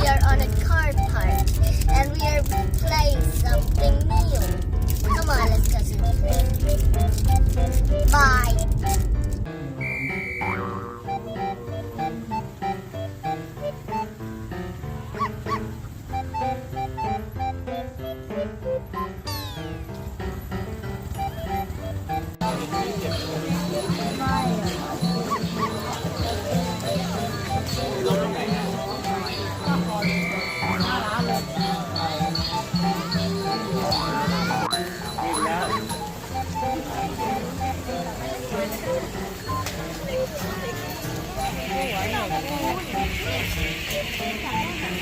we are on a car park and we are playing something new. Come on, let's go. Bye.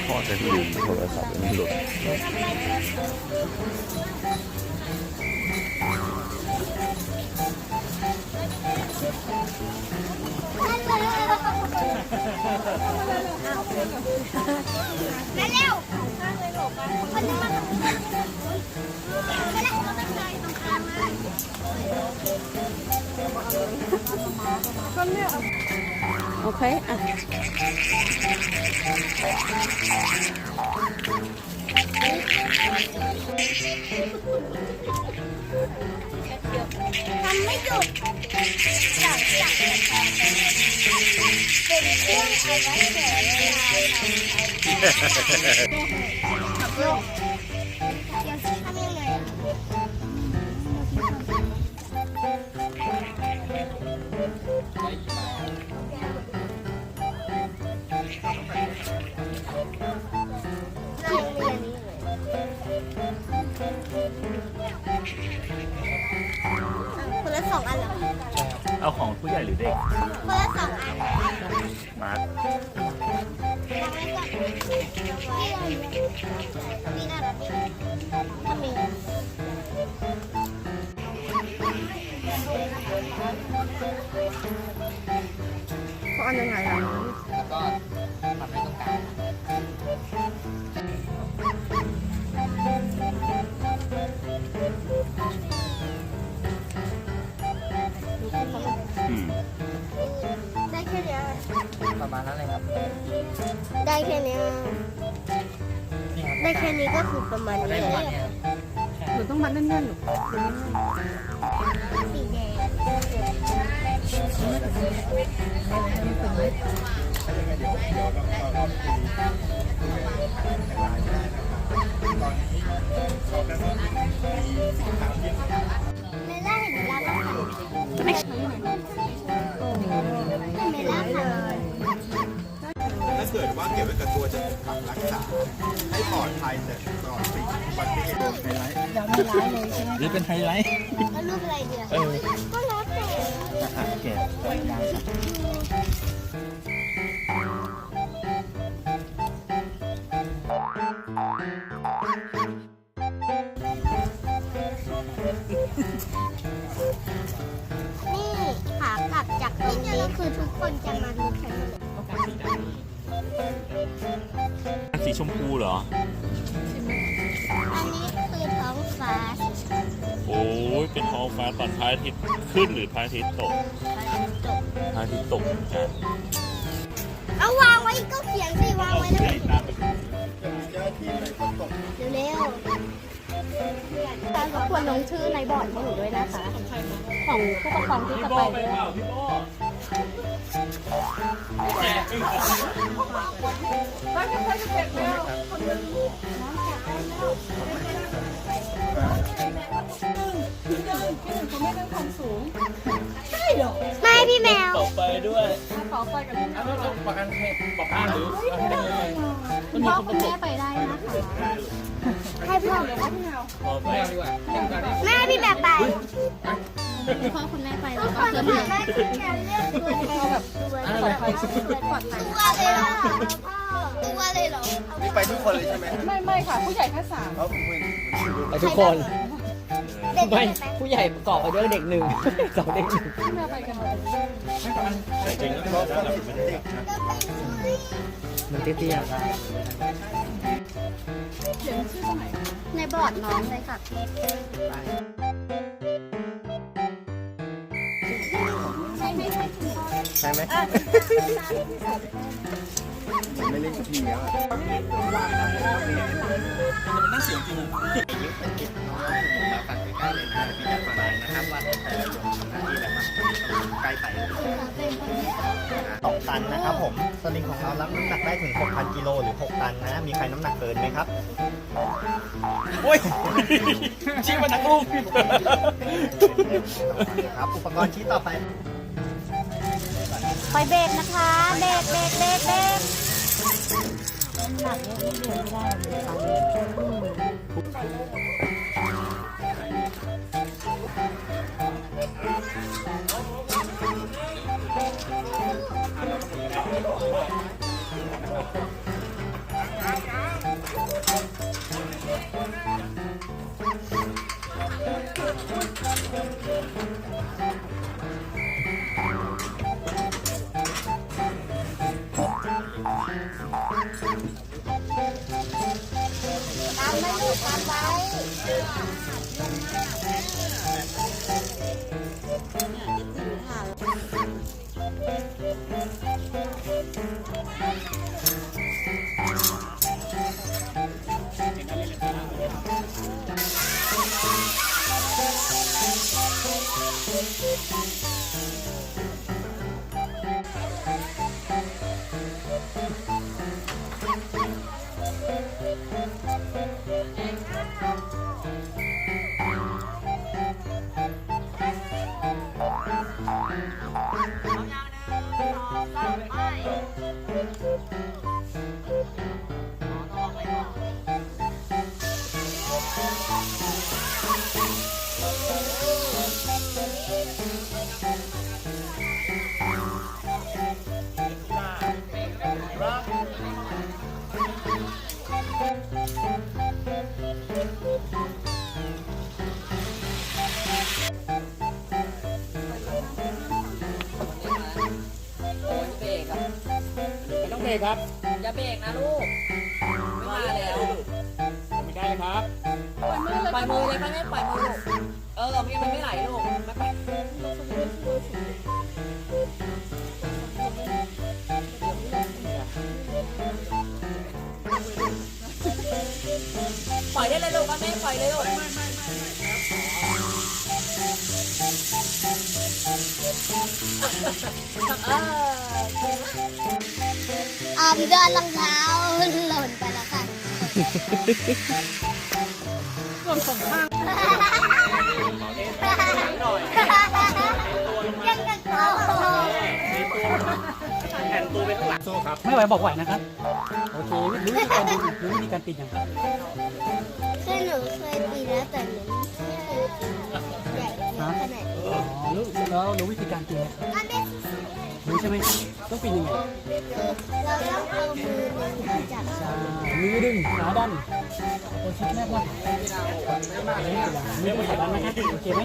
พ่อจะลืมโทรศัพท์มันหลุดมาเร็วคนนึงมาไม่ได้เราไม่เคยต้องข้ามมาโอเคอะทำไม่หยุดจาก จากเป็นเครื่องเอาไว้ หญ่หรือเด็กคนละสองอันมายังไม่ก่อนมีน่ารักดีทำเองเขาอันยังไงล่ะ นี้ก็คือประมาณนี้หนูต้องมัดแน่นๆหนูสีแดงเม กิดว่าเก็บไว้กับตัวจะถูกขับรักษาให้ปลอดภัยแต่ก่อนสิ่งอุบัติเหตุไฮไลท์นี่เป็นไฮไลท์แล้วรูปอะไรเดียวเออก็แล้วแต่อาหารแก่นี่ สีชมพูเหรอ อันนี้คือท้องฟ้าสีชมโอ้ยเป็นท้องฟ้าตอนพระอาทิตย์ขึ้นหรือพระอาทิตย์ตกพูจบพระอาทิตย์ตกเหมือนกันเอาวางไว้ก็เขียนสิวางไว้แล้วเจ้าที่ไหนก็ตกเร็วการรบกวนลงชื่อในบอร์ดให้หนูด้วยนะคะ ของผู้ปกครองที่จะไปด้วยๆ ไม่พี่แมว ตกไปด้วยประกันให้ประกันหรือคุณพ่อคุณแม่ไปได้นะคะ ให้พ่อพอไปแมวดีกว่าเต็มกันได้แม่พี่แบบไปคุณพ่อคุณแม่ไปทุแล้กวคก็นเพื่อนอยากได้ทุกอย่างเลือกตัวให้แบบตัวเลยปลอดภัยปลอดภัยตัวเลยเหรอตัวเลยเหรอนี่ไปทุกคนเลยใช่ไหมไม่ไม่ค่ะ ผู้ใหญ่แค่สามเอาผมเห็นไปทุกคน เด็กไม่ไปผู้ใหญ่ประกอบไปด้วยเด็กหนึ่งสองเด็กหนึ่งแต่จริงๆแล้วก็แบบไม่ได้แบบ นะมันเตี้ยในบอร์ดน้องเลยค่ะใช่ไหม ใช่ไหม่เล่นล่นกับพี่แล้วมันน่าเสียงจริงยึดเป็นเก็บน้องมาฟังใกล้ๆเลยนะพี่จะฟังเลยนะครับว่าแต่ละคนหน้าที่อะไรบ้างใกล้ไปสองตันนะครับผมสลิงของเรารับน้ำหนักได้ถึง 6,000กิโลหรือ 6 ตันนะ มีใครน้ำหนักเกินไหมครับโอ้ยชี้มาทั้งลูกครับอุปกรณ์ชิ้ต่อไป ไปเบรกนะคะเบรกเบรกเบรกเบรกน้ำหนักเยอะเกินไม่ได้ Yeah. เบรกครับอย่าเบรกนะลูก ไม่มาแล้วไม่ได้ครับ ปล่อยมือเลยค่ะแม่ปล่อยมือลูกเออไม่งั้นมันไม่ไหลลูกไม่ไปปล่อยได้เลยลูกค่ะแม่ปล่อยเลยลูกออ มเดินรองเท้าหล่นไปแล้วค่ะหล่นสองข้างยังกันโตสู้ครับไม่ไหวบอกไหวนะครับ โอเครู้วิธีการดูรู้วิธีการปิดยังครับคือหนูเคยตีแล้วแต่หนูไม่เคยตีใหญ่ขนาดนี้อ๋อรู้แล้วรู้วิธีการปิดไหมอั นี้ใช่ไหมต้องปิดยังไงเราต้องเอามือมาจับใช่มือดึงขาดันตัวชิดแนบว่ามือไปขาดันนะครับโอเคไหม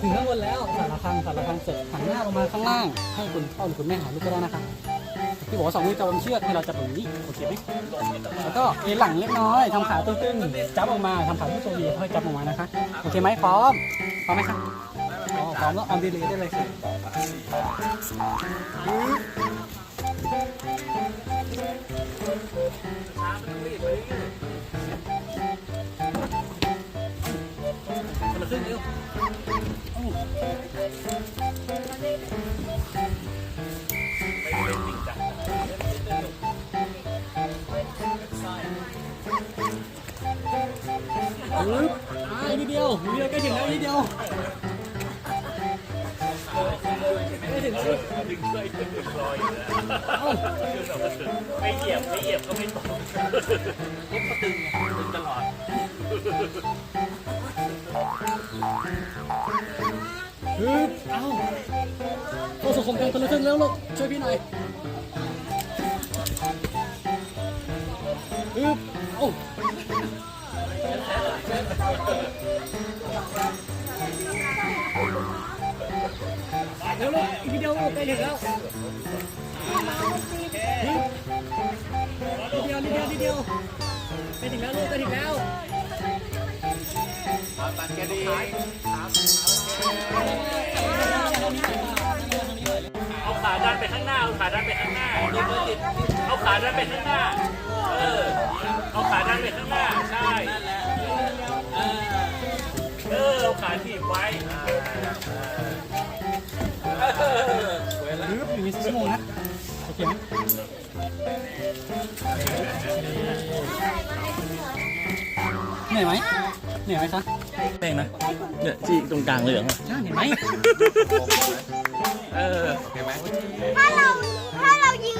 ถึงข้างบนแล้วสารคังสารคังเสร็จหันหน้าลงมาข้างล่าง ให้คุณพ่อหรือคุณแม่หาลูกก็ได้นะครับที่บอกว่าสองมือจับเชือกให้เราจับแบบนี้โอเคไหมแล้วก็เอหลังเล็กน้อยทำขาตึ้งๆจับออกมาทำขาที่โซวีค่อยจับออกมานะคะโอเคไหมพร้อมพร้อมไหมคะ อ๋อพร้อมแล้วออนดีเลยได้เลยค่ะคนละครึ่งเร็วึงแล้วเอ้าไม่เหยียบไม่เหยียบก็ไม่ตกเล็บก็ตึงไงตึงตลอดฮึบเอ้าเข้าสู่โครงการคนละครึ่งแล้วลูกช่วยพี่หน่อยฮึบเอ้า เร็วลูกอีกนิดเดียวลูกใกล้ถึงแล้วฮึบนิดเดียวนิดเดียวนิดเดียวใกล้ถึงแล้วลูกใกล้ถึงแล้วตัดแกดีเอาขาดันไปข้างหน้า เอาขาดันไปข้างหน้า เอาเอาขาดันไปข้างหน้า เออ เอาขาดันไปข้างหน้า ใช่เออ เออเอาขาถีบไว้ รืบอย่างนี้สักชั่วโมงนะโอเคไหมเหนื่อยไหมเหนื่อยไหมคะเองนะเนี่ยที่ตรงกลางเหลืองใช่เห็นไหมเออ ถ้าเราถ้าเรายิง